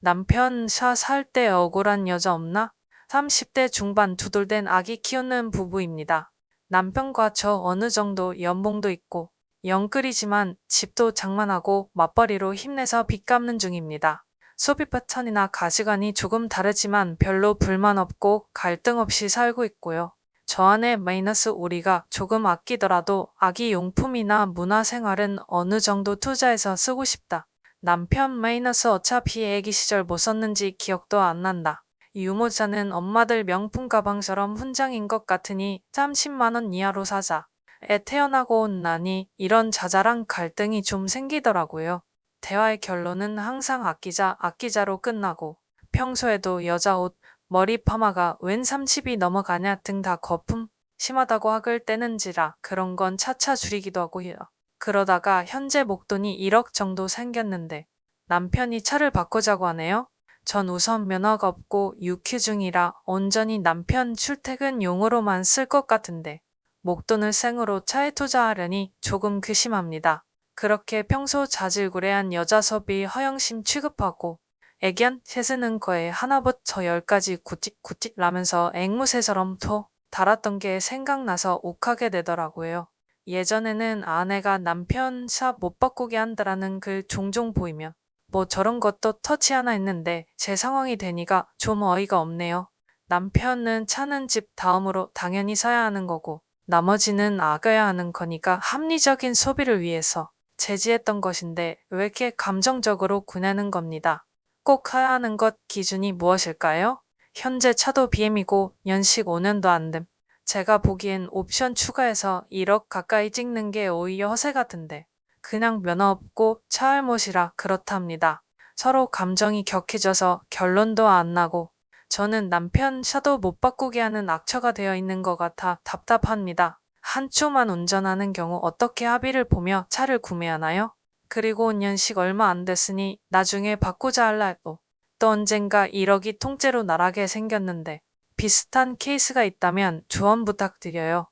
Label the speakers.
Speaker 1: 남편 차살때 억울한 여자 없나? 30대 중반 두돌된 아기 키우는 부부입니다. 남편과 저 어느 정도 연봉도 있고 영끌이지만 집도 장만하고 맞벌이로 힘내서 빚 갚는 중입니다. 소비 패턴이나 가치관이 조금 다르지만 별로 불만 없고 갈등 없이 살고 있고요. 저 안에 마이너스 우리가 조금 아끼더라도 아기 용품이나 문화생활은 어느 정도 투자해서 쓰고 싶다. 남편 마이너스 어차피 애기 시절 뭐 썼는지 기억도 안 난다. 유모차는 엄마들 명품 가방처럼 훈장인 것 같으니 30만원 이하로 사자. 애 태어나고 나니 이런 자잘한 갈등이 좀 생기더라고요. 대화의 결론은 항상 아끼자, 아끼자로 끝나고 평소에도 여자 옷, 머리 파마가 웬 30이 넘어가냐 등 다 거품 심하다고 학을 떼는지라 그런 건 차차 줄이기도 하고 해요. 그러다가 현재 목돈이 1억 정도 생겼는데 남편이 차를 바꾸자고 하네요. 전 우선 면허가 없고 유퀴 중이라 온전히 남편 출퇴근 용으로만 쓸 것 같은데 목돈을 생으로 차에 투자하려니 조금 괘씸합니다. 그렇게 평소 자질구레한 여자 소비 허영심 취급하고 애견 세쓰는 거에 하나부터 열까지 구짓구짓 라면서 앵무새처럼 토 달았던 게 생각나서 욱하게 되더라고요. 예전에는 아내가 남편 차못 바꾸게 한다라는 글 종종 보이면 뭐 저런 것도 터치 하나 했는데 제 상황이 되니까 좀 어이가 없네요. 남편은 차는 집 다음으로 당연히 사야 하는 거고 나머지는 아껴야 하는 거니까 합리적인 소비를 위해서 제지했던 것인데 왜 이렇게 감정적으로 구내는 겁니다. 꼭 해야 하는 것 기준이 무엇일까요? 현재 차도 BM이고 연식 5년도 안 됨. 제가 보기엔 옵션 추가해서 1억 가까이 찍는 게 오히려 허세 같은데 그냥 면허 없고 차알못이라 그렇답니다. 서로 감정이 격해져서 결론도 안 나고 저는 남편 차도 못 바꾸게 하는 악처가 되어 있는 것 같아 답답합니다. 한초만 운전하는 경우 어떻게 합의를 보며 차를 구매하나요? 그리고 연식 얼마 안 됐으니 나중에 바꾸자 할라 해도 또 언젠가 1억이 통째로 나가게 생겼는데 비슷한 케이스가 있다면 조언 부탁드려요.